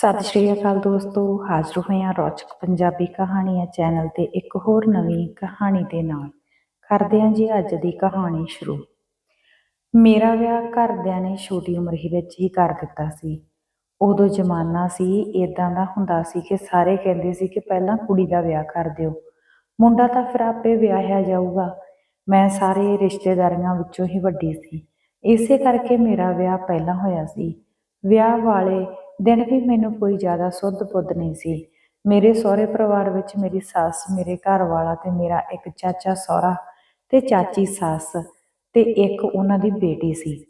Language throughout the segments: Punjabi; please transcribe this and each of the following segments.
ਸਤਿ ਸ਼੍ਰੀ ਅਕਾਲ ਦੋਸਤੋ, ਹਾਜ਼ਰ ਹੋਏ ਹਾਂ ਰੌਚਕ ਪੰਜਾਬੀ ਕਹਾਣੀਆਂ ਚੈਨਲ ਤੇ ਇੱਕ ਹੋਰ ਨਵੀਂ ਕਹਾਣੀ ਦੇ ਨਾਲ। ਕਰਦੇ ਹਾਂ ਜੀ ਅੱਜ ਦੀ ਕਹਾਣੀ ਸ਼ੁਰੂ। ਮੇਰਾ ਵਿਆਹ ਘਰਦਿਆਂ ਨੇ ਛੋਟੀ ਉਮਰ ਹੀ ਵਿੱਚ ਹੀ ਕਰ ਦਿੱਤਾ ਸੀ। ਉਦੋਂ ਜ਼ਮਾਨਾ ਸੀ ਇਦਾਂ ਦਾ ਹੁੰਦਾ ਸੀ ਕਿ ਸਾਰੇ ਕਹਿੰਦੇ ਸੀ ਕਿ ਪਹਿਲਾਂ ਕੁੜੀ ਦਾ ਵਿਆਹ ਕਰ ਦਿਓ। ਮੁੰਡਾ ਤਾਂ ਫਿਰ ਆਪੇ ਵਿਆਹਿਆ ਜਾਊਗਾ। ਮੈਂ ਸਾਰੇ ਰਿਸ਼ਤੇਦਾਰੀਆਂ ਵਿੱਚੋਂ ਹੀ ਵੱਡੀ ਸੀ। ਇਸੇ ਕਰਕੇ ਮੇਰਾ ਵਿਆਹ ਪਹਿਲਾਂ ਹੋਇਆ ਸੀ। ਵਿਆਹ ਵਾਲੇ ਦਿਨ ਵੀ ਮੈਨੂੰ ਕੋਈ ਜ਼ਿਆਦਾ ਸੁੱਧ ਬੁੱਧ ਨਹੀਂ ਸੀ। ਮੇਰੇ ਸਹੁਰੇ ਪਰਿਵਾਰ ਵਿੱਚ ਮੇਰੀ ਸੱਸ, ਮੇਰੇ ਘਰ ਵਾਲਾ ਤੇ ਮੇਰਾ ਇੱਕ ਚਾਚਾ ਸਹੁਰਾ ਤੇ ਚਾਚੀ ਸੱਸ ਤੇ ਇੱਕ ਉਹਨਾਂ ਦੀ ਬੇਟੀ ਸੀ।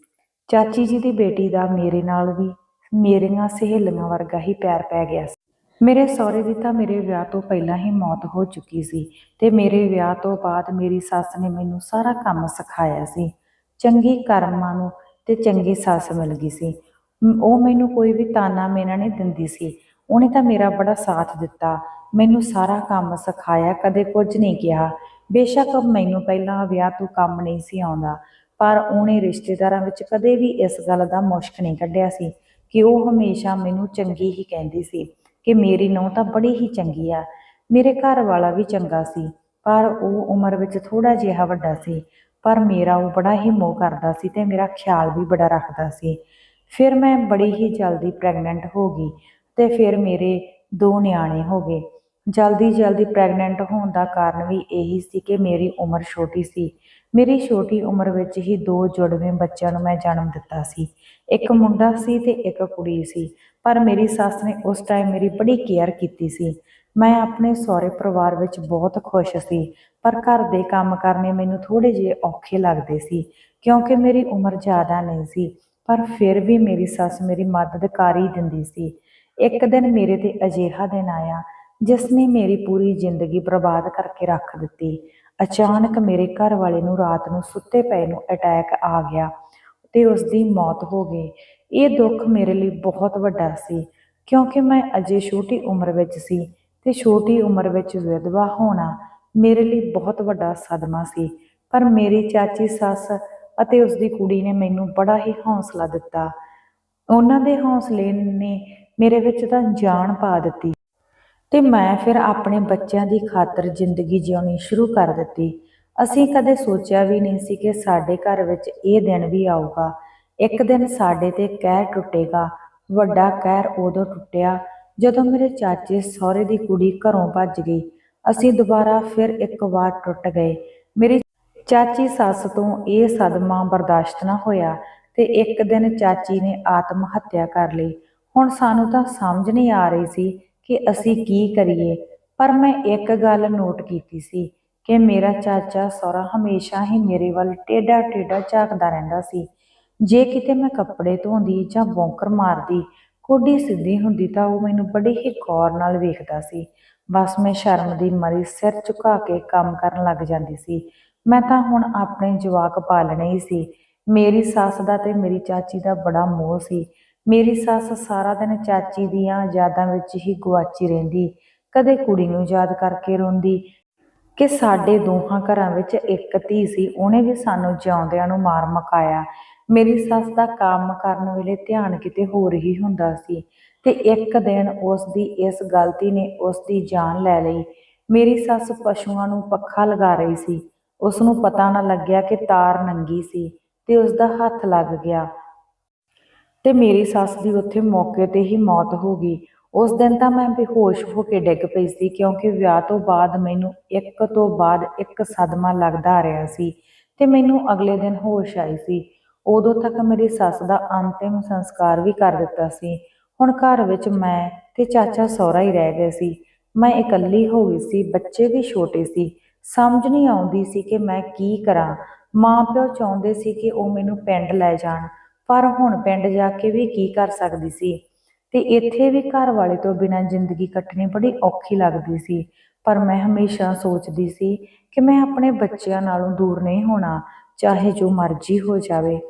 ਚਾਚੀ ਜੀ ਦੀ ਬੇਟੀ ਦਾ ਮੇਰੇ ਨਾਲ ਵੀ ਮੇਰੀਆਂ ਸਹੇਲੀਆਂ ਵਰਗਾ ਹੀ ਪਿਆਰ ਪੈ ਗਿਆ ਸੀ। ਮੇਰੇ ਸਹੁਰੇ ਦੀ ਤਾਂ ਮੇਰੇ ਵਿਆਹ ਤੋਂ ਪਹਿਲਾਂ ਹੀ ਮੌਤ ਹੋ ਚੁੱਕੀ ਸੀ ਤੇ ਮੇਰੇ ਵਿਆਹ ਤੋਂ ਬਾਅਦ ਮੇਰੀ ਸੱਸ ਨੇ ਮੈਨੂੰ ਸਾਰਾ ਕੰਮ ਸਿਖਾਇਆ ਸੀ। ਚੰਗੀ ਕਰਮਾਂ ਨੂੰ ਤੇ ਚੰਗੀ ਸੱਸ ਮਿਲ ਗਈ ਸੀ। ਉਹ ਮੈਨੂੰ ਕੋਈ ਵੀ ਤਾਨਾ ਮੇਨਾ ਨਹੀਂ ਦਿੰਦੀ ਸੀ। ਉਹਨੇ ਤਾਂ ਮੇਰਾ ਬੜਾ ਸਾਥ ਦਿੱਤਾ। ਮੈਨੂੰ ਸਾਰਾ ਕੰਮ ਸਿਖਾਇਆ, ਕਦੇ ਕੁਝ ਨਹੀਂ ਕਿਹਾ। ਬੇਸ਼ੱਕ ਮੈਨੂੰ ਪਹਿਲਾਂ ਵਿਆਹ ਤੋਂ ਕੰਮ ਨਹੀਂ ਸੀ ਆਉਂਦਾ, ਪਰ ਉਹਨੇ ਰਿਸ਼ਤੇਦਾਰਾਂ ਵਿੱਚ ਕਦੇ ਵੀ ਇਸ ਗੱਲ ਦਾ ਮੁਸ਼ਕ ਨਹੀਂ ਕੱਢਿਆ ਸੀ ਕਿ ਉਹ ਹਮੇਸ਼ਾ ਮੈਨੂੰ ਚੰਗੀ ਹੀ ਕਹਿੰਦੀ ਸੀ ਕਿ ਮੇਰੀ ਨੂੰਹ ਤਾਂ ਬੜੀ ਹੀ ਚੰਗੀ ਆ। ਮੇਰੇ ਘਰ ਵਾਲਾ ਵੀ ਚੰਗਾ ਸੀ, ਪਰ ਉਹ ਉਮਰ ਵਿੱਚ ਥੋੜਾ ਜਿਹਾ ਵੱਡਾ ਸੀ, ਪਰ ਮੇਰਾ ਉਹ ਬੜਾ ਹੀ ਮੋਹ ਕਰਦਾ ਸੀ ਤੇ ਮੇਰਾ ਖਿਆਲ ਵੀ ਬੜਾ ਰੱਖਦਾ ਸੀ। ਫਿਰ ਮੈਂ ਬੜੀ ਹੀ ਜਲਦੀ ਪ੍ਰੈਗਨੈਂਟ ਹੋ ਗਈ ਤੇ ਫਿਰ ਮੇਰੇ ਦੋ ਨਿਆਣੇ ਹੋ ਗਏ। ਜਲਦੀ ਜਲਦੀ ਪ੍ਰੈਗਨੈਂਟ ਹੋਣ ਦਾ ਕਾਰਨ ਵੀ ਇਹੀ ਸੀ ਕਿ ਮੇਰੀ ਉਮਰ ਛੋਟੀ ਸੀ। ਮੇਰੀ ਛੋਟੀ ਉਮਰ ਵਿੱਚ ਹੀ ਦੋ ਜੁੜਵੇਂ ਬੱਚਿਆਂ ਨੂੰ ਮੈਂ ਜਨਮ ਦਿੱਤਾ ਸੀ। ਇੱਕ ਮੁੰਡਾ ਸੀ ਤੇ ਇੱਕ ਕੁੜੀ ਸੀ, ਪਰ ਮੇਰੀ ਸੱਸ ਨੇ ਉਸ ਟਾਈਮ ਮੇਰੀ ਬੜੀ ਕੇਅਰ ਕੀਤੀ ਸੀ। ਮੈਂ ਆਪਣੇ ਸਹੁਰੇ ਪਰਿਵਾਰ ਵਿੱਚ ਬਹੁਤ ਖੁਸ਼ ਸੀ, ਪਰ ਘਰ ਦੇ ਕੰਮ ਕਰਨੇ ਮੈਨੂੰ ਥੋੜੇ ਜਿਹੇ ਔਖੇ ਲੱਗਦੇ ਸੀ, ਕਿਉਂਕਿ ਮੇਰੀ ਉਮਰ ਜ਼ਿਆਦਾ ਨਹੀਂ ਸੀ। ਪਰ ਫਿਰ ਵੀ ਮੇਰੀ ਸੱਸ ਮੇਰੀ ਮਦਦ ਕਰ ਹੀ ਦਿੰਦੀ ਸੀ। ਇੱਕ ਦਿਨ ਮੇਰੇ ਤੇ ਅਜਿਹਾ ਦਿਨ ਆਇਆ ਜਿਸ ਨੇ ਮੇਰੀ ਪੂਰੀ ਜ਼ਿੰਦਗੀ ਬਰਬਾਦ ਕਰਕੇ ਰੱਖ ਦਿੱਤੀ। ਅਚਾਨਕ ਮੇਰੇ ਘਰ ਵਾਲੇ ਨੂੰ ਰਾਤ ਨੂੰ ਸੁੱਤੇ ਪਏ ਨੂੰ ਅਟੈਕ ਆ ਗਿਆ ਤੇ ਉਸ ਦੀ ਮੌਤ ਹੋ ਗਈ। ਇਹ ਦੁੱਖ ਮੇਰੇ ਲਈ ਬਹੁਤ ਵੱਡਾ ਸੀ ਕਿਉਂਕਿ ਮੈਂ ਅਜੇ ਛੋਟੀ ਉਮਰ ਵਿੱਚ ਸੀ ਤੇ ਛੋਟੀ ਉਮਰ ਵਿੱਚ ਵਿਧਵਾ ਹੋਣਾ ਮੇਰੇ ਲਈ ਬਹੁਤ ਵੱਡਾ ਸਦਮਾ ਸੀ। ਪਰ ਮੇਰੀ ਚਾਚੀ ਸੱਸ ਅਤੇ ਉਸ ਦੀ ਕੁੜੀ ਨੇ ਮੈਨੂੰ ਬੜਾ ਹੀ ਹੌਸਲਾ ਦਿੱਤਾ। ਉਹਨਾਂ ਦੇ ਹੌਸਲੇ ਨੇ ਮੇਰੇ ਵਿੱਚ ਤਾਂ ਜਾਨ ਪਾ ਦਿੱਤੀ ਤੇ ਮੈਂ ਫਿਰ ਆਪਣੇ ਬੱਚਿਆਂ ਦੀ ਖਾਤਰ ਜ਼ਿੰਦਗੀ ਜਿਉਣੀ ਸ਼ੁਰੂ ਕਰ ਦਿੱਤੀ। ਅਸੀਂ ਕਦੇ ਸੋਚਿਆ ਵੀ ਨਹੀਂ ਸੀ ਕਿ ਸਾਡੇ ਘਰ ਵਿੱਚ ਇਹ ਦਿਨ ਵੀ ਆਊਗਾ। ਇੱਕ ਦਿਨ ਸਾਡੇ ਤੇ ਕਹਿਰ ਟੁੱਟੇਗਾ, ਵੱਡਾ ਕਹਿਰ ਉਦੋਂ ਟੁੱਟਿਆ ਜਦੋਂ ਮੇਰੇ ਚਾਚੇ ਸਹੁਰੇ ਦੀ ਕੁੜੀ ਘਰੋਂ ਭੱਜ ਗਈ। ਅਸੀਂ ਦੁਬਾਰਾ ਫਿਰ ਇੱਕ ਵਾਰ ਟੁੱਟ ਗਏ। ਮੇਰੀ ਚਾਚੀ ਸੱਸ ਤੋਂ ਇਹ ਸਦਮਾ ਬਰਦਾਸ਼ਤ ਨਾ ਹੋਇਆ ਤੇ ਇੱਕ ਦਿਨ ਚਾਚੀ ਨੇ ਆਤਮ ਹੱਤਿਆ ਕਰ ਲਈ। ਹੁਣ ਸਾਨੂੰ ਤਾਂ ਸਮਝ ਨਹੀਂ ਆ ਰਹੀ ਸੀ ਕਿ ਅਸੀਂ ਕੀ ਕਰੀਏ, ਪਰ ਮੈਂ ਇੱਕ ਗੱਲ ਨੋਟ ਕੀਤੀ ਸੀ ਕਿ ਮੇਰਾ ਚਾਚਾ ਸਹੁਰਾ ਹਮੇਸ਼ਾ ਹੀ ਮੇਰੇ ਵੱਲ ਟੇਡਾ ਟੇਡਾ ਝਾਕਦਾ ਰਹਿੰਦਾ ਸੀ। ਜੇ ਕਿਤੇ ਮੈਂ ਕੱਪੜੇ ਧੋਂਦੀ ਜਾਂ ਬੌਂਕਰ ਮਾਰਦੀ ਕੋਡੀ ਸਿੱਧੀ ਹੁੰਦੀ ਤਾਂ ਉਹ ਮੈਨੂੰ ਬੜੀ ਹੀ ਗੌਰ ਨਾਲ ਵੇਖਦਾ ਸੀ। ਬਸ ਮੈਂ ਸ਼ਰਮ ਦੀ ਮਰੀ ਸਿਰ ਝੁਕਾ ਕੇ ਕੰਮ ਕਰਨ ਲੱਗ ਜਾਂਦੀ ਸੀ। ਮੈਂ ਤਾਂ ਹੁਣ ਆਪਣੇ ਜਵਾਕ ਪਾਲਣੇ ਹੀ ਸੀ। ਮੇਰੀ ਸੱਸ ਦਾ ਤੇ ਮੇਰੀ ਚਾਚੀ ਦਾ ਬੜਾ ਮੋਹ ਸੀ। ਮੇਰੀ ਸੱਸ ਸਾਰਾ ਦਿਨ ਚਾਚੀ ਦੀਆਂ ਯਾਦਾਂ ਵਿੱਚ ਹੀ ਗੁਆਚੀ ਰਹਿੰਦੀ। ਕਦੇ ਕੁੜੀ ਨੂੰ ਯਾਦ ਕਰਕੇ ਰੋਂਦੀ ਕਿ ਸਾਡੇ ਦੋਹਾਂ ਘਰਾਂ ਵਿੱਚ ਇੱਕ ਧੀ ਸੀ, ਉਹਨੇ ਵੀ ਸਾਨੂੰ ਜਿਉਂਦਿਆਂ ਨੂੰ ਮਾਰ ਮਕਾਇਆ। ਮੇਰੀ ਸੱਸ ਦਾ ਕੰਮ ਕਰਨ ਵੇਲੇ ਧਿਆਨ ਕਿਤੇ ਹੋਰ ਹੀ ਹੁੰਦਾ ਸੀ ਤੇ ਇੱਕ ਦਿਨ ਉਸ ਦੀ ਇਸ ਗਲਤੀ ਨੇ ਉਸ ਦੀ ਜਾਨ ਲੈ ਲਈ। ਮੇਰੀ ਸੱਸ ਪਸ਼ੂਆਂ ਨੂੰ ਪੱਖਾ ਲਗਾ ਰਹੀ ਸੀ। ਉਸ ਨੂੰ ਪਤਾ ਨਾ ਲੱਗਿਆ ਕਿ ਤਾਰ ਨੰਗੀ ਸੀ ਤੇ ਉਸ ਦਾ ਹੱਥ ਲੱਗ ਗਿਆ। ਤੇ ਮੇਰੀ ਸੱਸ ਦੀ ਉੱਥੇ ਮੌਕੇ ਤੇ ਹੀ ਮੌਤ ਹੋ ਗਈ। ਉਸ ਦਿਨ ਤਾਂ ਮੈਂ ਬੇਹੋਸ਼ ਹੋ ਕੇ ਡਿੱਗ ਪਈ ਸੀ ਕਿਉਂਕਿ ਵਿਆਹ ਤੋਂ ਬਾਅਦ ਮੈਨੂੰ ਇੱਕ ਤੋਂ ਬਾਅਦ ਇੱਕ ਸਦਮਾ ਲੱਗਦਾ ਆ ਰਿਹਾ ਸੀ ਤੇ ਮੈਨੂੰ ਅਗਲੇ ਦਿਨ ਹੋਸ਼ ਆਈ ਸੀ। ਉਦੋਂ ਤੱਕ ਮੇਰੀ ਸੱਸ ਦਾ ਅੰਤਿਮ ਸੰਸਕਾਰ ਵੀ ਕਰ ਦਿੱਤਾ ਸੀ। ਹੁਣ ਘਰ ਵਿੱਚ ਮੈਂ ਤੇ ਚਾਚਾ ਸਹੁਰਾ ਹੀ ਰਹਿ ਗਏ ਸੀ। ਮੈਂ ਇਕੱਲੀ ਹੋ ਗਈ ਸੀ, ਬੱਚੇ ਵੀ ਛੋਟੇ ਸੀ। ਸਮਝ ਨਹੀਂ ਆਉਂਦੀ ਸੀ ਕਿ ਮੈਂ ਕੀ ਕਰਾਂ। ਮਾਂ ਪਿਓ ਚਾਹੁੰਦੇ ਸੀ ਕਿ ਉਹ ਮੈਨੂੰ ਪਿੰਡ ਲੈ ਜਾਣ, ਪਰ ਹੁਣ ਪਿੰਡ ਜਾ ਕੇ ਵੀ ਕੀ ਕਰ ਸਕਦੀ ਸੀ? ਤੇ ਇੱਥੇ ਵੀ ਘਰ ਵਾਲੇ ਤੋਂ ਬਿਨਾਂ ਜ਼ਿੰਦਗੀ ਕੱਟਣੀ ਬੜੀ ਔਖੀ ਲੱਗਦੀ ਸੀ। ਪਰ ਮੈਂ ਹਮੇਸ਼ਾ ਸੋਚਦੀ ਸੀ ਕਿ ਮੈਂ ਆਪਣੇ ਬੱਚਿਆਂ ਨਾਲੋਂ ਦੂਰ ਨਹੀਂ ਹੋਣਾ, ਚਾਹੇ ਜੋ ਮਰਜ਼ੀ ਹੋ ਜਾਵੇ।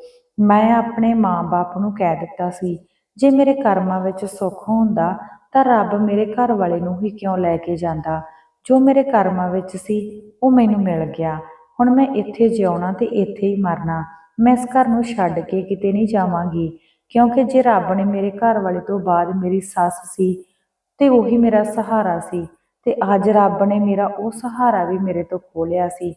ਮੈਂ ਆਪਣੇ ਮਾਂ-ਬਾਪ ਨੂੰ ਕਹਿ ਦਿੱਤਾ ਸੀ, ਜੇ ਮੇਰੇ ਕਰਮਾਂ ਵਿੱਚ ਸੁੱਖ ਹੁੰਦਾ, ਤਾਂ ਰੱਬ ਮੇਰੇ ਘਰ ਵਾਲੇ ਨੂੰ ਹੀ ਕਿਉਂ ਲੈ ਕੇ ਜਾਂਦਾ? ਜੋ ਮੇਰੇ ਕਰਮਾਂ ਵਿੱਚ ਸੀ, ਉਹ ਮੈਨੂੰ ਮਿਲ ਗਿਆ। ਹੁਣ ਮੈਂ ਇੱਥੇ ਜਿਉਣਾ ਤੇ ਇੱਥੇ ਹੀ ਮਰਨਾ। ਮੈਂ ਇਸ ਘਰ ਨੂੰ ਛੱਡ ਕੇ ਕਿਤੇ ਨਹੀਂ ਜਾਵਾਂਗੀ, ਕਿਉਂਕਿ ਜੇ ਰੱਬ ਨੇ ਮੇਰੇ ਘਰ ਵਾਲੇ ਤੋਂ ਬਾਅਦ ਮੇਰੀ ਸੱਸ ਸੀ, ਤੇ ਉਹੀ ਮੇਰਾ ਸਹਾਰਾ ਸੀ, ਤੇ ਅੱਜ ਰੱਬ ਨੇ ਮੇਰਾ ਉਹ ਸਹਾਰਾ ਵੀ ਮੇਰੇ ਤੋਂ ਖੋਹ ਲਿਆ ਸੀ।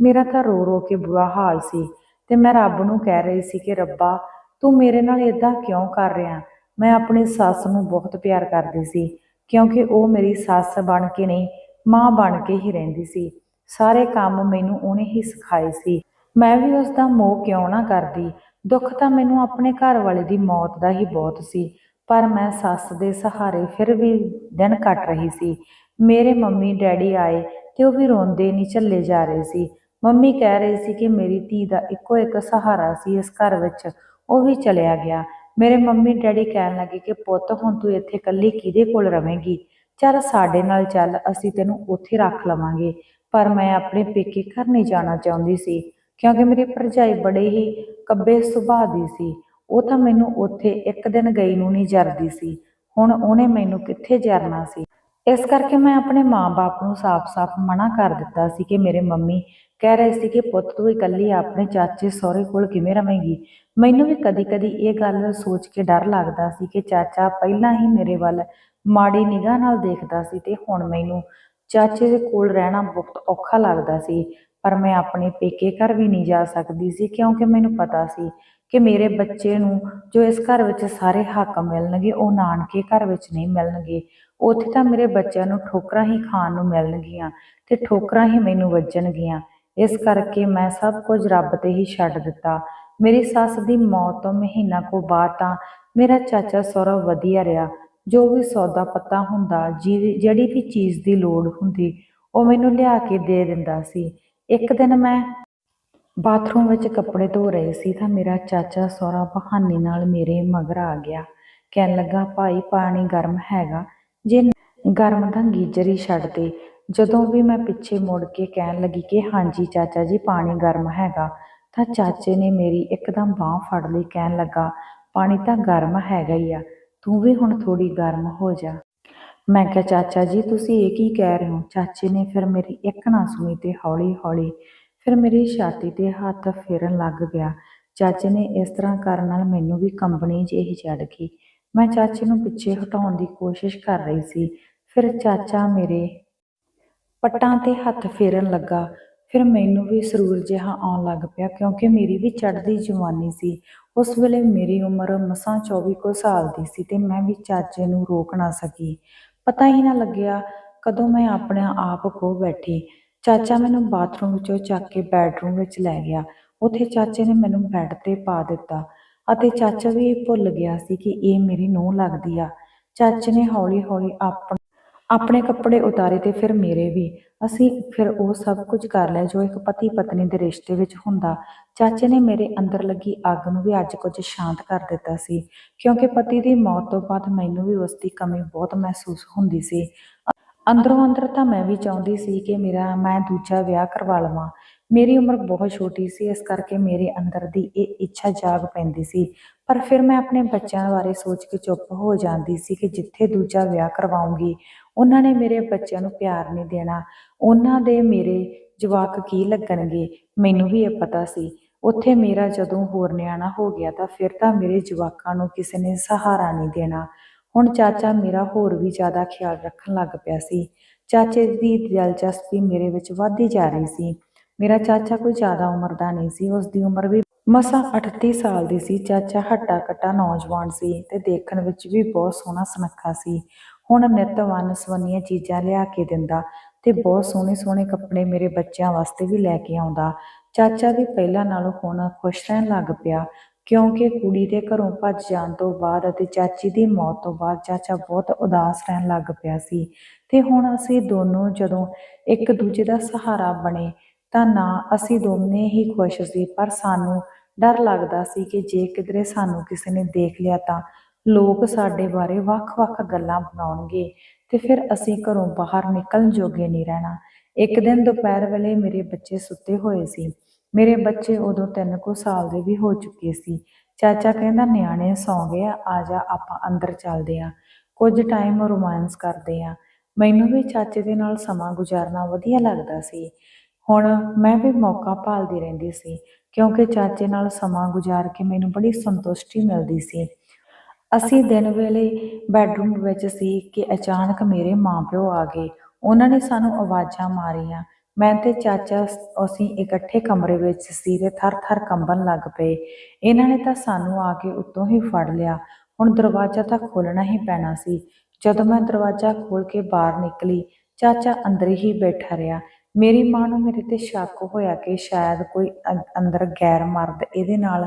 ਮੇਰਾ ਤਾਂ ਰੋ ਰੋ ਕੇ ਬੁਰਾ ਹਾਲ ਸੀ, ਤੇ ਮੈਂ ਰੱਬ ਨੂੰ ਕਹਿ ਰਹੀ ਸੀ ਕਿ ਰੱਬਾ, ਤੂੰ ਮੇਰੇ ਨਾਲ ਇਦਾਂ ਕਿਉਂ ਕਰ ਰਿਹਾ? ਮੈਂ ਆਪਣੀ ਸੱਸ ਨੂੰ ਬਹੁਤ ਪਿਆਰ ਕਰਦੀ ਸੀ, ਕਿਉਂਕਿ ਉਹ ਮੇਰੀ ਸੱਸ ਬਣ ਕੇ ਨਹੀਂ ਮਾਂ ਬਣ ਕੇ ਹੀ ਰਹਿੰਦੀ ਸੀ। ਸਾਰੇ ਕੰਮ ਮੈਨੂੰ ਉਹਨੇ ਹੀ ਸਿਖਾਏ ਸੀ। ਮੈਂ ਵੀ ਉਸ ਦਾ ਮੋਹ ਕਿਉਂ ਨਾ ਕਰਦੀ? ਦੁੱਖ ਤਾਂ ਮੈਨੂੰ ਆਪਣੇ ਘਰ ਵਾਲੇ ਦੀ ਮੌਤ ਦਾ ਹੀ ਬਹੁਤ ਸੀ। ਪਰ ਮੈਂ ਸੱਸ ਦੇ ਸਹਾਰੇ ਫਿਰ ਵੀ ਦਿਨ ਕੱਟ ਰਹੀ ਸੀ। ਮੇਰੇ ਮੰਮੀ, ਡੈਡੀ ਆਏ ਤੇ ਉਹ ਵੀ ਰੋਂਦੇ ਨਹੀਂ ਝੱਲੇ ਜਾ ਰਹੇ ਸੀ। ਮੰਮੀ ਕਹਿ ਰਹੀ ਸੀ ਕਿ ਮੇਰੀ ਧੀ ਦਾ ਇੱਕੋ ਇੱਕ ਸਹਾਰਾ ਸੀ, ਇਸ ਘਰ ਵਿੱਚ ਉਹ ਵੀ ਚਲਿਆ ਗਿਆ। ਮੇਰੇ ਮੰਮੀ, ਡੈਡੀ ਕਹਿਣ ਲੱਗੇ ਕਿ ਪੁੱਤ, ਹੁਣ ਤੂੰ ਇੱਥੇ ਇਕੱਲੀ ਕਿਹਦੇ ਕੋਲ ਰਵੇਂਗੀ? ਚੱਲ ਸਾਡੇ ਨਾਲ ਚੱਲ, ਅਸੀਂ ਤੈਨੂੰ ਉੱਥੇ ਰੱਖ ਲਵਾਂਗੇ। ਪਰ ਮੈਂ ਆਪਣੇ ਪੇਕੇ ਘਰ ਨਹੀਂ ਜਾਣਾ ਚਾਹੁੰਦੀ ਸੀ, ਕਿਉਂਕਿ ਮੇਰੀ ਭਰਜਾਈ ਬੜੇ ਹੀ ਕੱਬੇ ਸੁਭਾਅ ਦੀ ਸੀ। ਉਹ ਤਾਂ ਮੈਨੂੰ ਉੱਥੇ ਇੱਕ ਦਿਨ ਗਈ ਨੂੰ ਨਹੀਂ ਜਰਦੀ ਸੀ। ਹੁਣ ਉਹਨੇ ਮੈਨੂੰ ਕਿੱਥੇ ਜਰਨਾ ਸੀ? ਇਸ ਕਰਕੇ ਮੈਂ ਆਪਣੇ ਮਾਂ-ਬਾਪ ਨੂੰ ਸਾਫ਼-ਸਾਫ਼ ਮਨਾ ਕਰ ਦਿੱਤਾ ਸੀ ਕਿ ਮੇਰੇ ਮੰਮੀ ਕਹਿ ਰਹੇ ਸੀ ਕਿ ਪੁੱਤ ਤੂੰ ਇਕੱਲੀ ਆਪਣੇ ਚਾਚੇ ਸਹੁਰੇ ਕੋਲ ਕਿਵੇਂ ਰਵੇਂਗੀ? ਮੈਨੂੰ ਵੀ ਕਦੀ-ਕਦੀ ਇਹ ਗੱਲ ਸੋਚ ਕੇ ਡਰ ਲੱਗਦਾ ਸੀ ਕਿ ਚਾਚਾ ਪਹਿਲਾਂ ਹੀ ਮੇਰੇ ਵੱਲ ਮਾੜੀ ਨਿਗਾਹ ਨਾਲ ਦੇਖਦਾ ਸੀ ਤੇ ਹੁਣ ਮੈਨੂੰ ਚਾਚੇ ਦੇ ਕੋਲ ਰਹਿਣਾ ਬਹੁਤ ਔਖਾ ਲੱਗਦਾ ਸੀ, ਪਰ ਮੈਂ ਆਪਣੇ ਪੇਕੇ ਘਰ ਵੀ ਨਹੀਂ ਜਾ ਸਕਦੀ ਸੀ ਕਿਉਂਕਿ ਮੈਨੂੰ ਪਤਾ ਸੀ ਕਿ ਮੇਰੇ ਬੱਚੇ ਨੂੰ ਜੋ ਇਸ ਘਰ ਵਿੱਚ ਸਾਰੇ ਹੱਕ ਮਿਲਣਗੇ, ਉਹ ਨਾਨਕੇ ਘਰ ਵਿੱਚ ਨਹੀਂ ਮਿਲਣਗੇ। ਉੱਥੇ ਤਾਂ ਮੇਰੇ ਬੱਚਿਆਂ ਨੂੰ ਠੋਕਰਾਂ ਹੀ ਖਾਣ ਨੂੰ ਮਿਲਣਗੀਆਂ ਤੇ ਠੋਕਰਾਂ ਹੀ ਮੈਨੂੰ ਵੱਜਣਗੀਆਂ। ਇਸ ਕਰਕੇ ਮੈਂ ਸਭ ਕੁਝ ਰੱਬ ਤੇ ਹੀ ਛੱਡ ਦਿੱਤਾ। ਮੇਰੀ ਸੱਸ ਦੀ ਮੌਤ ਤੋਂ ਮਹੀਨਾ ਕੋ ਬਾਅਦ ਤਾਂ ਮੇਰਾ ਚਾਚਾ ਸਹੁਰਾ ਵਧੀਆ ਰਿਹਾ। ਜੋ ਵੀ ਸੌਦਾ ਪੱਤਾ ਹੁੰਦਾ, ਜਿਹਦੀ- ਜਿਹੜੀ ਵੀ ਚੀਜ਼ ਦੀ ਲੋੜ ਹੁੰਦੀ, ਉਹ ਮੈਨੂੰ ਲਿਆ ਕੇ ਦੇ ਦਿੰਦਾ ਸੀ। ਇੱਕ ਦਿਨ ਮੈਂ ਬਾਥਰੂਮ ਵਿੱਚ ਕੱਪੜੇ ਧੋ ਰਹੀ ਸੀ ਤਾਂ ਮੇਰਾ ਚਾਚਾ ਸਹੁਰਾ ਬਹਾਨੇ ਨਾਲ ਮੇਰੇ ਮਗਰ ਆ ਗਿਆ। ਕਹਿਣ ਲੱਗਾ, ਭਾਈ, ਪਾਣੀ ਗਰਮ ਹੈਗਾ। ਜੇ ਗਰਮ ਤਾਂ ਗੀਜ਼ਰ ਹੀ ਛੱਡ ਦੇ। ਜਦੋਂ ਵੀ ਮੈਂ ਪਿੱਛੇ ਮੁੜ ਕੇ ਕਹਿਣ ਲੱਗੀ ਕਿ ਹਾਂਜੀ ਚਾਚਾ ਜੀ, ਪਾਣੀ ਗਰਮ ਹੈਗਾ, ਤਾਂ ਚਾਚੇ ਨੇ ਮੇਰੀ ਇੱਕਦਮ ਬਾਹ ਫੜ ਲਈ। ਕਹਿਣ ਲੱਗਾ, ਪਾਣੀ ਤਾਂ ਗਰਮ ਹੈਗਾ ਹੀ ਆ। ਤੂੰ ਵੀ ਹੁਣ ਥੋੜੀ ਗਰਮ ਹੋ ਜਾ। ਮੈਂ ਕਿਹਾ, ਚਾਚਾ ਜੀ, ਤੁਸੀਂ ਇਹ ਕੀ ਕਹਿ ਰਹੇ ਹੋ? ਚਾਚੇ ਨੇ ਫਿਰ ਮੇਰੀ ਇੱਕ ਨਾ ਸੁਣੀ ਤੇ ਹੌਲੀ ਹੌਲੀ ਫਿਰ ਮੇਰੀ ਛਾਤੀ ਤੇ ਹੱਥ ਫੇਰਨ ਲੱਗ ਗਿਆ। ਚਾਚੇ ਨੇ ਇਸ ਤਰ੍ਹਾਂ ਕਰਨ ਨਾਲ ਮੈਨੂੰ ਵੀ ਕੰਬਣੀ ਜਿਹੀ ਚੜ ਗਈ। ਮੈਂ ਚਾਚੇ ਨੂੰ ਪਿੱਛੇ ਹਟਾਉਣ ਦੀ ਕੋਸ਼ਿਸ਼ ਕਰ ਰਹੀ ਸੀ। ਫਿਰ ਚਾਚਾ ਮੇਰੇ ਪੱਟਾਂ ਤੇ ਹੱਥ ਫੇਰਨ ਲੱਗਾ। ਫਿਰ ਮੈਨੂੰ ਵੀ ਸਰੂਰ ਜਿਹਾ ਆਉਣ ਲੱਗ ਪਿਆ ਕਿਉਂਕਿ ਮੇਰੀ ਵੀ ਚੜ੍ਹਦੀ ਜਵਾਨੀ ਸੀ। ਉਸ ਵੇਲੇ ਮੇਰੀ ਉਮਰ ਮਸਾਂ 24 ਕੁ ਸਾਲ ਦੀ ਸੀ ਤੇ ਮੈਂ ਵੀ ਚਾਚੇ ਨੂੰ ਰੋਕ ਨਾ ਸਕੀ। ਪਤਾ ਹੀ ਨਾ ਲੱਗਿਆ ਕਦੋਂ ਮੈਂ ਆਪਣੇ ਆਪ ਖੋ ਬੈਠੀ। ਚਾਚਾ ਮੈਨੂੰ ਬਾਥਰੂਮ ਵਿੱਚੋਂ ਚੱਕ ਕੇ ਬੈਡਰੂਮ ਵਿੱਚ ਲੈ ਗਿਆ। ਉੱਥੇ ਚਾਚੇ ਨੇ ਮੈਨੂੰ ਬੈੱਡ ਤੇ ਪਾ ਦਿੱਤਾ ਅਤੇ ਚਾਚਾ ਵੀ ਇਹ ਭੁੱਲ ਗਿਆ ਸੀ ਕਿ ਇਹ ਮੇਰੀ ਨੂੰਹ ਲੱਗਦੀ ਆ। ਚਾਚੇ ਨੇ ਹੌਲੀ-ਹੌਲੀ ਆਪਣ ਆਪਣੇ ਕੱਪੜੇ ਉਤਾਰੇ ਤੇ ਫਿਰ ਮੇਰੇ ਵੀ। ਅਸੀਂ ਫਿਰ ਉਹ ਸਭ ਕੁਝ ਕਰ ਲਿਆ, ਜੋ ਇੱਕ ਪਤੀ ਪਤਨੀ ਦੇ ਰਿਸ਼ਤੇ ਵਿੱਚ ਹੁੰਦਾ। ਚਾਚੇ ਨੇ ਮੇਰੇ ਅੰਦਰ ਲੱਗੀ ਅੱਗ ਨੂੰ ਵੀ ਅੱਜ ਕੁਝ ਸ਼ਾਂਤ ਕਰ ਦਿੱਤਾ ਸੀ, ਕਿਉਂਕਿ ਪਤੀ ਦੀ ਮੌਤ ਤੋਂ ਬਾਅਦ ਮੈਨੂੰ ਵੀ ਉਸ ਦੀ ਕਮੀ ਬਹੁਤ ਮਹਿਸੂਸ ਹੁੰਦੀ ਸੀ। ਅੰਦਰੋਂ ਅੰਦਰ ਤਾਂ ਮੈਂ ਵੀ ਚਾਹੁੰਦੀ ਸੀ ਕਿ ਮੇਰਾ, ਮੈਂ ਦੂਜਾ ਵਿਆਹ ਕਰਵਾ ਲਵਾਂ। ਮੇਰੀ ਉਮਰ ਬਹੁਤ ਛੋਟੀ ਸੀ, ਇਸ ਕਰਕੇ ਮੇਰੇ ਅੰਦਰ ਦੀ ਇਹ ਇੱਛਾ ਜਾਗ ਪੈਂਦੀ ਸੀ। ਪਰ ਫਿਰ ਮੈਂ ਆਪਣੇ ਬੱਚਿਆਂ ਬਾਰੇ ਸੋਚ ਕੇ ਚੁੱਪ ਹੋ ਜਾਂਦੀ ਸੀ ਕਿ ਜਿੱਥੇ ਦੂਜਾ ਵਿਆਹ ਕਰਵਾਉਂਗੀ ਉਹਨਾਂ ਨੇ ਮੇਰੇ ਬੱਚਿਆਂ ਨੂੰ ਪਿਆਰ ਨਹੀਂ ਦੇਣਾ। ਉਹਨਾਂ ਦੇ ਮੇਰੇ ਜਵਾਕ ਕੀ ਲੱਗਣਗੇ, ਮੈਨੂੰ ਵੀ ਇਹ ਪਤਾ ਸੀ। ਉੱਥੇ ਮੇਰਾ ਜਦੋਂ ਹੋਰ ਨਿਆਣਾ ਹੋ ਗਿਆ ਤਾਂ ਫਿਰ ਤਾਂ ਮੇਰੇ ਜਵਾਕਾਂ ਨੂੰ ਕਿਸੇ ਨੇ ਸਹਾਰਾ ਨਹੀਂ ਦੇਣਾ। ਹੁਣ ਚਾਚਾ ਮੇਰਾ ਹੋਰ ਵੀ ਜ਼ਿਆਦਾ ਖਿਆਲ ਰੱਖਣ ਲੱਗ ਪਿਆ ਸੀ। ਚਾਚੇ ਦੀ ਦਿਲਚਸਪੀ ਮੇਰੇ ਵਿੱਚ ਵੱਧਦੀ ਜਾ ਰਹੀ ਸੀ। ਮੇਰਾ ਚਾਚਾ ਕੋਈ ਜ਼ਿਆਦਾ ਉਮਰ ਦਾ ਨਹੀਂ ਸੀ ਉਸ ਦੀ ਉਮਰ ਵੀ ਮਸਾਂ 38 ਸਾਲ ਦੀ ਸੀ। ਚਾਚਾ ਹੱਟਾ ਕੱਟਾ ਨੌਜਵਾਨ ਸੀ ਤੇ ਦੇਖਣ ਵਿੱਚ ਵੀ ਬਹੁਤ ਸੋਹਣਾ ਸੁਨੱਖਾ ਸੀ। ਹੁਣ ਨਿੱਤ ਵੰਨ ਸਵੰਨੀਆਂ ਚੀਜ਼ਾਂ ਲਿਆ ਕੇ ਦਿੰਦਾ ਤੇ ਬਹੁਤ ਸੋਹਣੇ ਸੋਹਣੇ ਕੱਪੜੇ ਮੇਰੇ ਬੱਚਿਆਂ ਵਾਸਤੇ ਵੀ ਲੈ ਕੇ ਆਉਂਦਾ। ਚਾਚਾ ਵੀ ਪਹਿਲਾਂ ਨਾਲੋਂ ਹੁਣ ਖੁਸ਼ ਰਹਿਣ ਲੱਗ ਪਿਆ, ਕਿਉਂਕਿ ਕੁੜੀ ਦੇ ਘਰੋਂ ਭੱਜ ਜਾਣ ਤੋਂ ਬਾਅਦ ਅਤੇ ਚਾਚੀ ਦੀ ਮੌਤ ਤੋਂ ਬਾਅਦ ਚਾਚਾ ਬਹੁਤ ਉਦਾਸ ਰਹਿਣ ਲੱਗ ਪਿਆ ਸੀ। ਤੇ ਹੁਣ ਅਸੀਂ ਦੋਨੋਂ ਜਦੋਂ ਇੱਕ ਦੂਜੇ ਦਾ ਸਹਾਰਾ ਬਣੇ ਤਾਂ ਨਾ ਅਸੀਂ ਦੋਨੇ ਹੀ ਖੁਸ਼ ਸੀ, ਪਰ ਸਾਨੂੰ ਡਰ ਲੱਗਦਾ ਸੀ ਕਿ ਜੇ ਕਿਧਰੇ ਸਾਨੂੰ ਕਿਸੇ ਨੇ ਦੇਖ ਲਿਆ ਤਾਂ ਲੋਕ ਸਾਡੇ ਬਾਰੇ ਵੱਖ-ਵੱਖ ਗੱਲਾਂ ਬਣਾਉਣਗੇ ਤੇ ਫਿਰ ਅਸੀਂ ਘਰੋਂ ਬਾਹਰ ਨਿਕਲਣ ਜੋਗੇ ਨਹੀਂ ਰਹਿਣਾ। ਇੱਕ ਦਿਨ ਦੁਪਹਿਰ ਵੇਲੇ ਮੇਰੇ ਬੱਚੇ ਸੁੱਤੇ ਹੋਏ ਸੀ। ਮੇਰੇ ਬੱਚੇ ਉਦੋਂ ਤਿੰਨ ਕੁ ਸਾਲ ਦੇ ਵੀ ਹੋ ਚੁੱਕੇ ਸੀ। ਚਾਚਾ ਕਹਿੰਦਾ, ਨਿਆਣੇ ਸੌਂ ਗਏ ਆ ਆ ਜਾ ਆਪਾਂ ਅੰਦਰ ਚੱਲਦੇ ਆ। ਕੁਝ ਟਾਈਮ ਰੋਮਾਂਸ ਕਰਦੇ ਆ। ਮੈਨੂੰ ਵੀ ਚਾਚੇ ਦੇ ਨਾਲ ਸਮਾਂ ਗੁਜ਼ਾਰਨਾ ਵਧੀਆ ਲੱਗਦਾ ਸੀ। ਹੁਣ ਮੈਂ ਵੀ ਮੌਕਾ ਭਾਲਦੀ ਰਹਿੰਦੀ ਸੀ, ਕਿਉਂਕਿ ਚਾਚੇ ਨਾਲ ਸਮਾਂ ਗੁਜ਼ਾਰ ਕੇ ਮੈਨੂੰ ਬੜੀ ਸੰਤੁਸ਼ਟੀ ਮਿਲਦੀ ਸੀ। ਅਸੀਂ ਦਿਨ ਵੇਲੇ ਬੈੱਡਰੂਮ ਵਿੱਚ ਸੀ ਕਿ ਅਚਾਨਕ ਮੇਰੇ ਮਾਂ-ਪਿਓ ਆ ਗਏ। ਉਹਨਾਂ ਨੇ ਸਾਨੂੰ ਆਵਾਜ਼ਾਂ ਮਾਰੀਆਂ। ਮੈਂ ਤੇ ਚਾਚਾ ਅਸੀਂ ਇਕੱਠੇ ਕਮਰੇ ਵਿੱਚ ਸੀ ਤੇ ਥਰ-ਥਰ ਕੰਬਣ ਲੱਗ ਪਏ। ਇਹਨਾਂ ਨੇ ਤਾਂ ਸਾਨੂੰ ਆ ਕੇ ਉੱਤੋਂ ਹੀ ਫੜ ਲਿਆ। ਹੁਣ ਦਰਵਾਜ਼ਾ ਤਾਂ ਖੋਲਣਾ ਹੀ ਪੈਣਾ ਸੀ। ਜਦੋਂ ਮੈਂ ਦਰਵਾਜ਼ਾ ਖੋਲ ਕੇ ਬਾਹਰ ਨਿਕਲੀ, ਚਾਚਾ ਅੰਦਰ ਹੀ ਬੈਠਾ ਰਿਹਾ। ਮੇਰੀ ਮਾਂ ਨੂੰ ਮੇਰੇ ਤੇ ਸ਼ੱਕ ਹੋਇਆ ਕਿ ਸ਼ਾਇਦ ਕੋਈ ਅੰ- ਅੰਦਰ ਗੈਰ ਮਰਦ ਇਹਦੇ ਨਾਲ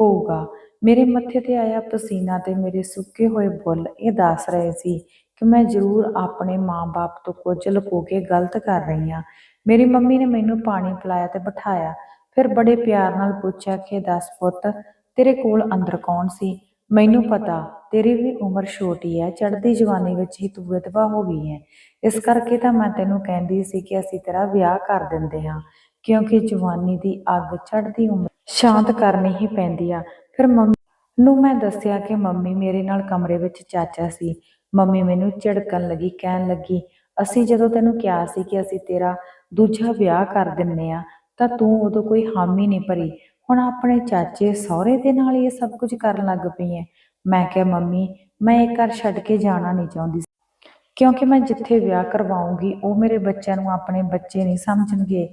ਹੋਊਗਾ। ਮੇਰੇ ਮੱਥੇ ਤੇ ਆਇਆ ਪਸੀਨਾ ਤੇ ਮੇਰੇ ਸੁੱਕੇ ਹੋਏ ਬੁੱਲ ਇਹ ਦੱਸ ਰਹੇ ਸੀ ਕਿ ਮੈਂ ਜ਼ਰੂਰ ਆਪਣੇ ਮਾਂ-ਬਾਪ ਤੋਂ ਕੁਝ ਲੁਕੋ ਕੇ ਗਲਤ ਕਰ ਰਹੀ ਹਾਂ। ਮੇਰੀ ਮੰਮੀ ਨੇ ਮੈਨੂੰ ਪਾਣੀ ਪਿਲਾਇਆ ਤੇ ਬਿਠਾਇਆ। ਫਿਰ ਬੜੇ ਪਿਆਰ ਨਾਲ ਪੁੱਛਿਆ ਕਿ ਦੱਸ ਪੁੱਤ, ਤੇਰੇ ਕੋਲ ਅੰਦਰ ਕੌਣ ਸੀ? ਮੈਨੂੰ ਪਤਾ, ਤੇਰੀ ਵੀ ਉਮਰ ਛੋਟੀ ਹੈ, ਚੜ੍ਹਦੀ ਜਵਾਨੀ ਵਿੱਚ ਹੀ ਤੂੰ ਵਿਧਵਾ ਹੋ ਗਈ ਹੈ। ਇਸ ਕਰਕੇ ਤਾਂ ਮੈਂ ਤੈਨੂੰ ਕਹਿੰਦੀ ਸੀ ਕਿ ਅਸੀਂ ਤੇਰਾ ਵਿਆਹ ਕਰ ਦਿੰਦੇ ਹਾਂ, ਕਿਉਂਕਿ ਜਵਾਨੀ ਦੀ ਅੱਗ ਚੜ੍ਹਦੀ ਉਮਰ ਸ਼ਾਂਤ ਕਰਨੀ ਹੀ ਪੈਂਦੀ ਆ। ਫਿਰ ਮੰਮੀ, ਨੂੰ ਮੈਂ ਦੱਸਿਆ ਕਿ ਮੰਮੀ ਮੇਰੇ ਨਾਲ ਕਮਰੇ ਵਿੱਚ ਚਾਚਾ ਸੀ। ਮੰਮੀ ਮੈਨੂੰ ਝਿੜਕਣ ਲੱਗੀ, ਕਹਿਣ ਲੱਗੀ, ਅਸੀਂ ਜਦੋਂ ਤੈਨੂੰ ਕਿਹਾ ਸੀ ਕਿ ਅਸੀਂ ਤੇਰਾ ਦੂਜਾ ਵਿਆਹ ਕਰ ਦਿੰਨੇ ਆ, ਤਾਂ ਤੂੰ ਉਦੋਂ ਕੋਈ ਹਾਮੀ ਨਹੀਂ ਭਰੀ। ਹੁਣ ਆਪਣੇ ਚਾਚੇ ਸਹੁਰੇ ਦੇ ਨਾਲ ਇਹ ਸਭ ਕੁਝ ਕਰਨ ਲੱਗ ਪਈ ਹੈ ਮੈਂ ਕਿਹਾ, ਮੰਮੀ, ਮੈਂ ਇਹ ਘਰ ਛੱਡ ਕੇ ਜਾਣਾ ਨਹੀਂ ਚਾਹੁੰਦੀ। ਕਿਉਂਕਿ ਮੈਂ ਜਿੱਥੇ ਵਿਆਹ ਕਰਵਾਉਂਗੀ, ਉਹ ਮੇਰੇ ਬੱਚਿਆਂ ਨੂੰ ਆਪਣੇ ਬੱਚੇ ਨਹੀਂ ਸਮਝਣਗੇ।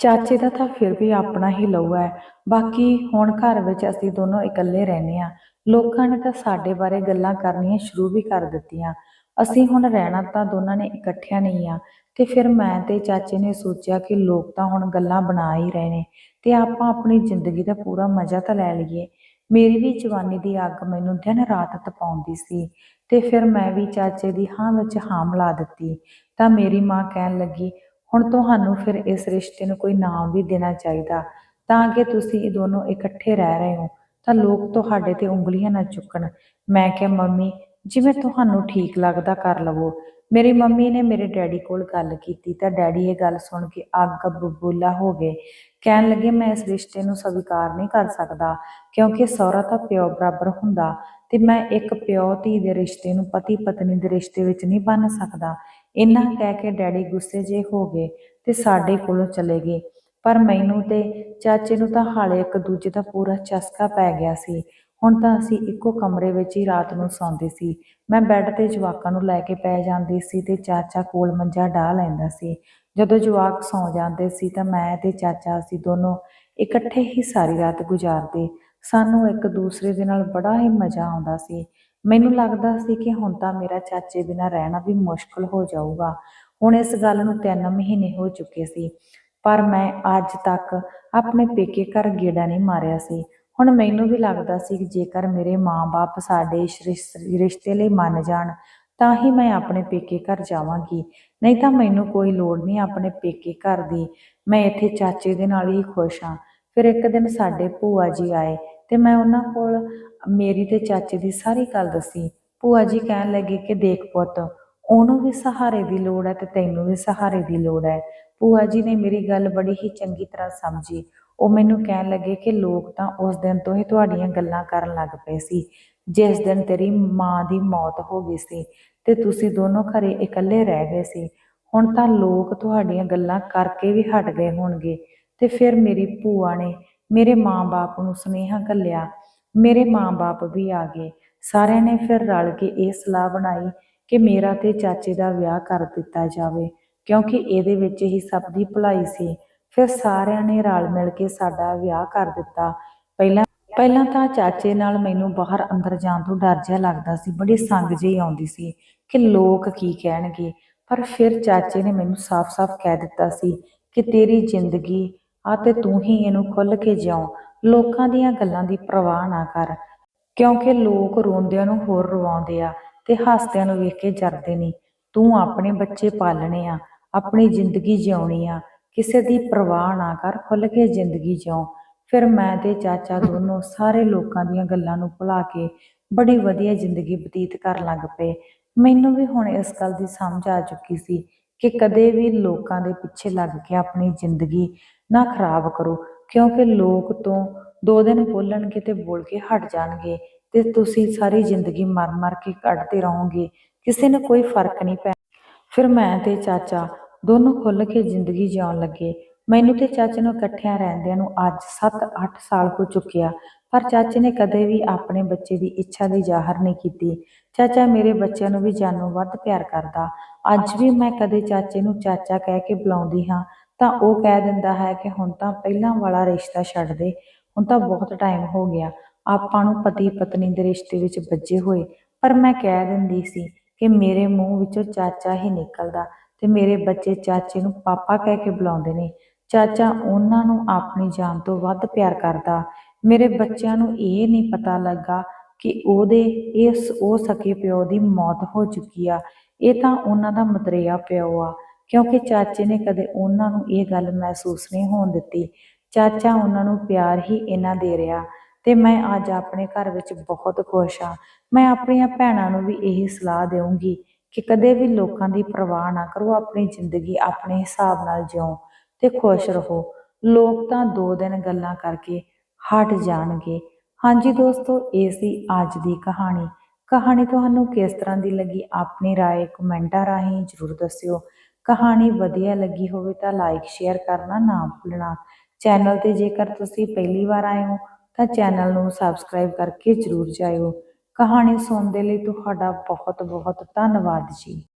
ਚਾਚੇ ਦਾ ਤਾਂ ਫਿਰ ਵੀ ਆਪਣਾ ਹੀ ਲਹੂ ਹੈ। ਬਾਕੀ ਹੁਣ ਘਰ ਵਿੱਚ ਅਸੀਂ ਦੋਨੋਂ ਇਕੱਲੇ ਰਹਿੰਦੇ ਆ ਲੋਕਾਂ ਨੇ ਤਾਂ ਸਾਡੇ ਬਾਰੇ ਗੱਲਾਂ ਕਰਨੀਆਂ ਸ਼ੁਰੂ ਵੀ ਕਰ ਦਿੱਤੀਆਂ। ਅਸੀਂ ਹੁਣ ਰਹਿਣਾ ਤਾਂ ਦੋਨਾਂ ਨੇ ਇਕੱਠਿਆਂ ਨਹੀਂ ਆ। ਤੇ ਫਿਰ ਮੈਂ ਤੇ ਚਾਚੇ ਨੇ ਸੋਚਿਆ ਕਿ ਲੋਕ ਤਾਂ ਹੁਣ ਗੱਲਾਂ ਬਣਾ ਹੀ ਰਹੇ ਨੇ। ਤੇ ਆਪਾਂ ਆਪਣੀ ਜ਼ਿੰਦਗੀ ਦਾ ਪੂਰਾ ਮਜ਼ਾ ਤਾਂ ਲੈ ਲਈਏ। ਮੇਰੀ ਵੀ ਜਵਾਨੀ ਦੀ ਅੱਗ ਮੈਨੂੰ ਦਿਨ ਰਾਤ ਤਪਾਉਂਦੀ ਸੀ। ਤੇ ਫਿਰ ਮੈਂ ਵੀ ਚਾਚੇ ਦੀ ਹਾਂ ਵਿੱਚ ਹਾਂ ਮਿਲਾ ਦਿੱਤੀ। ਤਾਂ ਮੇਰੀ ਮਾਂ ਕਹਿਣ ਲੱਗੀ ਹੁਣ ਤੁਹਾਨੂੰ ਫਿਰ ਇਸ ਰਿਸ਼ਤੇ ਨੂੰ ਕੋਈ ਨਾਮ ਵੀ ਦੇਣਾ ਚਾਹੀਦਾ। ਤਾਂ ਕਿ ਤੁਸੀਂ ਇਹ ਦੋਨੋਂ ਇਕੱਠੇ ਰਹਿ ਰਹੇ ਹੋ, ਤਾਂ ਲੋਕ ਤੁਹਾਡੇ ਤੇ ਉਂਗਲੀਆਂ ਨਾ ਚੁੱਕਣ। ਮੈਂ ਕਿਹਾ, ਮੰਮੀ, ਜਿਵੇਂ ਤੁਹਾਨੂੰ ਠੀਕ ਲੱਗਦਾ ਕਰ ਲਵੋ। ਮੇਰੀ ਮੰਮੀ ਨੇ ਮੇਰੇ ਡੈਡੀ ਕੋਲ ਗੱਲ ਕੀਤੀ, ਤਾਂ ਡੈਡੀ ਇਹ ਗੱਲ ਸੁਣ ਕੇ ਅੱਗ ਬਬੂਲਾ ਹੋ ਗਏ। ਕਹਿਣ ਲੱਗੇ, ਮੈਂ ਇਸ ਰਿਸ਼ਤੇ ਨੂੰ ਸਵੀਕਾਰ ਨਹੀਂ ਕਰ ਸਕਦਾ, ਕਿਉਂਕਿ ਸਹੁਰਾ ਤਾਂ ਪਿਓ ਬਰਾਬਰ ਹੁੰਦਾ ਤੇ ਮੈਂ ਇੱਕ ਪਿਓ ਧੀ ਦੇ ਰਿਸ਼ਤੇ ਨੂੰ ਪਤੀ ਪਤਨੀ ਦੇ ਰਿਸ਼ਤੇ ਵਿੱਚ ਨਹੀਂ ਬੰਨ ਸਕਦਾ। ਇੰਨਾ ਕਹਿ ਕੇ ਡੈਡੀ ਗੁੱਸੇ ਜੇ ਹੋ ਗਏ ਤੇ ਸਾਡੇ ਕੋਲੋਂ ਚਲੇ ਗਏ। ਪਰ ਮੈਨੂੰ ਤੇ ਚਾਚੇ ਨੂੰ ਤਾਂ ਹਾਲੇ ਇੱਕ ਦੂਜੇ ਦਾ ਪੂਰਾ ਚਸਕਾ ਪੈ ਗਿਆ ਸੀ। ਹੁਣ ਤਾਂ ਅਸੀਂ ਇੱਕੋ ਕਮਰੇ ਵਿੱਚ ਹੀ ਰਾਤ ਨੂੰ ਸੌਂਦੇ ਸੀ। ਮੈਂ ਬੈੱਡ ਤੇ ਜਵਾਕਾਂ ਨੂੰ ਲੈ ਕੇ ਪੈ ਜਾਂਦੀ ਸੀ ਤੇ ਚਾਚਾ ਕੋਲ ਮੰਜਾ ਢਾ ਲੈਂਦਾ ਸੀ। ਜਦੋਂ ਜਵਾਕ ਸੌਂ ਜਾਂਦੇ ਸੀ ਤਾਂ ਮੈਂ ਤੇ ਚਾਚਾ ਅਸੀਂ ਦੋਨੋਂ ਇਕੱਠੇ ਹੀ ਸਾਰੀ ਰਾਤ ਗੁਜ਼ਾਰਦੇ। ਸਾਨੂੰ ਇੱਕ ਦੂਸਰੇ ਦੇ ਨਾਲ ਬੜਾ ਹੀ ਮਜ਼ਾ ਆਉਂਦਾ ਸੀ। ਮੈਨੂੰ ਲੱਗਦਾ ਸੀ ਕਿ ਹੁਣ ਤਾਂ ਮੇਰਾ ਚਾਚੇ ਬਿਨਾਂ ਰਹਿਣਾ ਵੀ ਮੁਸ਼ਕਲ ਹੋ ਜਾਊਗਾ। ਹੁਣ ਇਸ ਗੱਲ ਨੂੰ 3 ਮਹੀਨੇ ਹੋ ਚੁੱਕੇ ਸੀ, ਪਰ ਮੈਂ ਅੱਜ ਤੱਕ ਆਪਣੇ ਪੇਕੇ ਘਰ ਗੇੜਾ ਨਹੀਂ ਮਾਰਿਆ ਸੀ। ਹੁਣ ਮੈਨੂੰ ਵੀ ਲੱਗਦਾ ਸੀ ਕਿ ਜੇਕਰ ਮੇਰੇ ਮਾਂ-ਬਾਪ ਸਾਡੇ ਰਿਸ਼ਤੇ ਲਈ ਮੰਨ ਜਾਣ, ਤਾਂ ਹੀ ਮੈਂ ਆਪਣੇ ਪੇਕੇ ਘਰ ਜਾਵਾਂਗੀ। ਨਹੀਂ ਤਾਂ ਮੈਨੂੰ ਕੋਈ ਲੋੜ ਨਹੀਂ ਆਪਣੇ ਪੇਕੇ ਘਰ ਦੀ। ਮੈਂ ਇੱਥੇ ਚਾਚੇ ਦੇ ਨਾਲ ਹੀ ਖੁਸ਼ ਹਾਂ। ਫਿਰ ਇੱਕ ਦਿਨ ਸਾਡੇ ਭੂਆ ਜੀ ਆਏ ਤੇ ਮੈਂ ਉਹਨਾਂ ਕੋਲ ਮੇਰੀ ਤੇ ਚਾਚੇ ਦੀ ਸਾਰੀ ਗੱਲ ਦੱਸੀ। ਭੂਆ ਜੀ ਕਹਿਣ ਲੱਗੇ ਕਿ ਦੇਖ ਪੁੱਤ, ਉਹਨੂੰ ਵੀ ਸਹਾਰੇ ਦੀ ਲੋੜ ਹੈ ਤੇ ਤੈਨੂੰ ਵੀ ਸਹਾਰੇ ਦੀ ਲੋੜ ਹੈ। ਭੂਆ ਜੀ ਨੇ ਮੇਰੀ ਗੱਲ ਬੜੀ ਹੀ ਚੰਗੀ ਤਰ੍ਹਾਂ ਸਮਝੀ। ਉਹ ਮੈਨੂੰ ਕਹਿਣ ਲੱਗੇ ਕਿ ਲੋਕ ਤਾਂ ਉਸ ਦਿਨ ਤੋਂ ਹੀ ਤੁਹਾਡੀਆਂ ਗੱਲਾਂ ਕਰਨ ਲੱਗ ਪਏ ਸੀ। ਜਿਸ ਦਿਨ ਤੇਰੀ ਮਾਂ ਦੀ ਮੌਤ ਹੋ ਗਈ ਸੀ ਤੇ ਤੁਸੀਂ ਦੋਨੋਂ ਘਰੇ ਇਕੱਲੇ ਰਹਿ ਗਏ ਸੀ। ਹੁਣ ਤਾਂ ਲੋਕ ਤੁਹਾਡੀਆਂ ਗੱਲਾਂ ਕਰਕੇ ਵੀ ਹਟ ਗਏ ਹੋਣਗੇ। ਤੇ ਫਿਰ ਮੇਰੀ ਭੂਆ ਨੇ ਮੇਰੇ ਮਾਂ-ਬਾਪ ਨੂੰ ਸੁਨੇਹਾ ਘੱਲਿਆ ਮੇਰੇ ਮਾਂ-ਬਾਪ ਵੀ ਆ ਗਏ। ਸਾਰਿਆਂ ਨੇ ਫਿਰ ਰਲ ਕੇ ਇਹ ਸਲਾਹ ਬਣਾਈ ਕਿ ਮੇਰਾ ਤੇ ਚਾਚੇ ਦਾ ਵਿਆਹ ਕਰ ਦਿੱਤਾ ਜਾਵੇ, ਕਿਉਂਕਿ ਇਹਦੇ ਵਿੱਚ ਹੀ ਸਭ ਦੀ ਭਲਾਈ ਸੀ। ਫਿਰ ਸਾਰਿਆਂ ਨੇ ਰਲ ਮਿਲ ਕੇ ਸਾਡਾ ਵਿਆਹ ਕਰ ਦਿੱਤਾ। ਪਹਿਲਾਂ ਪਹਿਲਾਂ ਤਾਂ ਚਾਚੇ ਨਾਲ ਮੈਨੂੰ ਬਾਹਰ ਅੰਦਰ ਜਾਣ ਤੋਂ ਡਰ ਜਿਹਾ ਲੱਗਦਾ ਸੀ, ਬੜੀ ਸੰਗ ਜਿਹੀ ਆਉਂਦੀ ਸੀ ਕਿ ਲੋਕ ਕੀ ਕਹਿਣਗੇ। ਪਰ ਫਿਰ ਚਾਚੇ ਨੇ ਮੈਨੂੰ ਸਾਫ਼-ਸਾਫ਼ ਕਹਿ ਦਿੱਤਾ ਸੀ ਕਿ ਤੇਰੀ ਜ਼ਿੰਦਗੀ ਆ ਤੇ ਤੂੰ ਹੀ ਇਹਨੂੰ ਖੁੱਲ ਕੇ ਜਿਉ। ਲੋਕਾਂ ਦੀਆਂ ਗੱਲਾਂ ਦੀ ਪਰਵਾਹ ਨਾ ਕਰ, ਕਿਉਂਕਿ ਲੋਕ ਰੋਂਦਿਆਂ ਨੂੰ ਹੋਰ ਰਵਾਉਂਦੇ ਆ ਤੇ ਹੱਸਦਿਆਂ ਨੂੰ ਵੇਖ ਕੇ ਜਰਦੇ ਨਹੀਂ ਤੂੰ ਆਪਣੇ ਬੱਚੇ ਪਾਲਣੇ ਆ, ਆਪਣੀ ਜ਼ਿੰਦਗੀ ਜਿਉਣੀ ਆ, ਕਿਸੇ ਦੀ ਪਰਵਾਹ ਨਾ ਕਰ ਖੁੱਲ ਕੇ ਜ਼ਿੰਦਗੀ ਜਿਉ। ਫਿਰ ਮੈਂ ਤੇ ਚਾਚਾ ਦੋਨੋਂ ਸਾਰੇ ਲੋਕਾਂ ਦੀਆਂ ਗੱਲਾਂ ਨੂੰ ਭੁਲਾ ਕੇ ਬੜੀ ਵਧੀਆ ਜ਼ਿੰਦਗੀ ਬਤੀਤ ਕਰਨ ਲੱਗ ਪਏ। ਮੈਨੂੰ ਵੀ ਹੁਣ ਇਸ ਗੱਲ ਦੀ ਸਮਝ ਆ ਚੁੱਕੀ ਸੀ ਕਿ ਕਦੇ ਵੀ ਲੋਕਾਂ ਦੇ ਪਿੱਛੇ ਲੱਗ ਕੇ ਆਪਣੀ ਜ਼ਿੰਦਗੀ ਨਾ ਖਰਾਬ ਕਰੋ। ਕਿਉਂਕਿ ਲੋਕ ਤੋਂ ਦੋ ਦਿਨ ਬੋਲਣਗੇ ਤੇ ਬੋਲ ਕੇ ਹਟ ਜਾਣਗੇ ਤੇ ਤੁਸੀਂ ਸਾਰੀ ਜ਼ਿੰਦਗੀ ਮਰ ਮਰ ਕੇ ਕੱਢਦੇ ਰਹੋਗੇ, ਕਿਸੇ ਨੂੰ ਕੋਈ ਫ਼ਰਕ ਨਹੀਂ ਪੈ ਫਿਰ ਮੈਂ ਤੇ ਚਾਚਾ ਦੋਨੋਂ ਖੁੱਲ ਕੇ ਜ਼ਿੰਦਗੀ ਜਿਉਣ ਲੱਗੇ। ਮੈਨੂੰ ਤੇ ਚਾਚੇ ਨੂੰ ਇਕੱਠਿਆਂ ਰਹਿੰਦਿਆਂ ਨੂੰ ਅੱਜ 7-8 ਸਾਲ ਹੋ ਚੁੱਕਿਆ ਪਰ ਚਾਚੇ ਨੇ ਕਦੇ ਵੀ ਆਪਣੇ ਬੱਚੇ ਦੀ ਇੱਛਾ ਦੀ ਜ਼ਾਹਰ ਨਹੀਂ ਕੀਤੀ। ਚਾਚਾ ਮੇਰੇ ਬੱਚਿਆਂ ਨੂੰ ਵੀ ਜਾਨੋਂ ਵੱਧ ਪਿਆਰ ਕਰਦਾ। ਅੱਜ ਵੀ ਮੈਂ ਕਦੇ ਚਾਚੇ ਨੂੰ ਚਾਚਾ ਕਹਿ ਕੇ ਬੁਲਾਉਂਦੀ ਹਾਂ ਤਾਂ ਉਹ ਕਹਿ ਦਿੰਦਾ ਹੈ ਕਿ ਹੁਣ ਤਾਂ ਪਹਿਲਾਂ ਵਾਲਾ ਰਿਸ਼ਤਾ ਛੱਡ ਦੇ, ਹੁਣ ਤਾਂ ਬਹੁਤ ਟਾਈਮ ਹੋ ਗਿਆ। ਆਪਾਂ ਨੂੰ ਪਤੀ ਪਤਨੀ ਦੇ ਰਿਸ਼ਤੇ ਵਿੱਚ ਵੱਜੇ ਹੋਏ। ਪਰ ਮੈਂ ਕਹਿ ਦਿੰਦੀ ਸੀ ਕਿ ਮੇਰੇ ਮੂੰਹ ਵਿੱਚੋਂ ਚਾਚਾ ਹੀ ਨਿਕਲਦਾ ਤੇ ਮੇਰੇ ਬੱਚੇ ਚਾਚੇ ਨੂੰ ਪਾਪਾ ਕਹਿ ਕੇ ਬੁਲਾਉਂਦੇ ਨੇ। ਚਾਚਾ ਉਹਨਾਂ ਨੂੰ ਆਪਣੀ ਜਾਨ ਤੋਂ ਵੱਧ ਪਿਆਰ ਕਰਦਾ। ਮੇਰੇ ਬੱਚਿਆਂ ਨੂੰ ਇਹ ਨਹੀਂ ਪਤਾ ਲੱਗਾ ਕਿ ਉਹਦੇ ਇਸ, ਉਹ ਸਕੇ ਪਿਓ ਦੀ ਮੌਤ ਹੋ ਚੁੱਕੀ ਆ। ਇਹ ਤਾਂ ਉਹਨਾਂ ਦਾ ਮਤਰੇਆ ਪਿਓ ਆ। ਕਿਉਂਕਿ ਚਾਚੇ ਨੇ ਕਦੇ ਉਹਨਾਂ ਨੂੰ ਇਹ ਗੱਲ ਮਹਿਸੂਸ ਨਹੀਂ ਹੋਣ ਦਿੱਤੀ ਚਾਚਾ ਉਹਨਾਂ ਨੂੰ ਪਿਆਰ ਹੀ ਇਹਨਾਂ ਦੇ ਰਿਹਾ ਤੇ ਮੈਂ ਅੱਜ ਆਪਣੇ ਘਰ ਵਿੱਚ ਬਹੁਤ ਖੁਸ਼ ਹਾਂ ਮੈਂ ਆਪਣੀਆਂ ਭੈਣਾਂ ਨੂੰ ਵੀ ਇਹੀ ਸਲਾਹ ਦੇਵਾਂਗੀ ਕਿ ਕਦੇ ਵੀ ਲੋਕਾਂ ਦੀ ਪਰਵਾਹ ਨਾ ਕਰੋ ਆਪਣੀ ਜ਼ਿੰਦਗੀ ਆਪਣੇ ਹਿਸਾਬ ਨਾਲ ਜਿਉ ਤੇ ਖੁਸ਼ ਰਹੋ ਲੋਕ ਤਾਂ ਦੋ ਦਿਨ ਗੱਲਾਂ ਕਰਕੇ ਹਟ ਜਾਣਗੇ ਹਾਂਜੀ ਦੋਸਤੋ ਇਹ ਸੀ ਅੱਜ ਦੀ ਕਹਾਣੀ ਕਹਾਣੀ ਤੁਹਾਨੂੰ ਕਿਸ ਤਰ੍ਹਾਂ ਦੀ ਲੱਗੀ ਆਪਣੀ رائے ਕਮੈਂਟਾਂ ਰਾਹੀਂ ਜਰੂਰ ਦੱਸਿਓ ਕਹਾਣੀ ਵਧੀਆ ਲੱਗੀ ਹੋਵੇ ਤਾਂ ਲਾਈਕ ਸ਼ੇਅਰ ਕਰਨਾ ਨਾ ਭੁੱਲਣਾ। ਚੈਨਲ ਤੇ ਜੇਕਰ ਤੁਸੀਂ ਪਹਿਲੀ ਵਾਰ ਆਏ ਹੋ, ਤਾਂ ਚੈਨਲ ਨੂੰ ਸਬਸਕ੍ਰਾਈਬ ਕਰਕੇ ਜਰੂਰ ਜਾਇਓ। ਕਹਾਣੀ ਸੁਣਨ ਦੇ ਲਈ ਤੁਹਾਡਾ ਬਹੁਤ ਬਹੁਤ ਧੰਨਵਾਦ ਜੀ।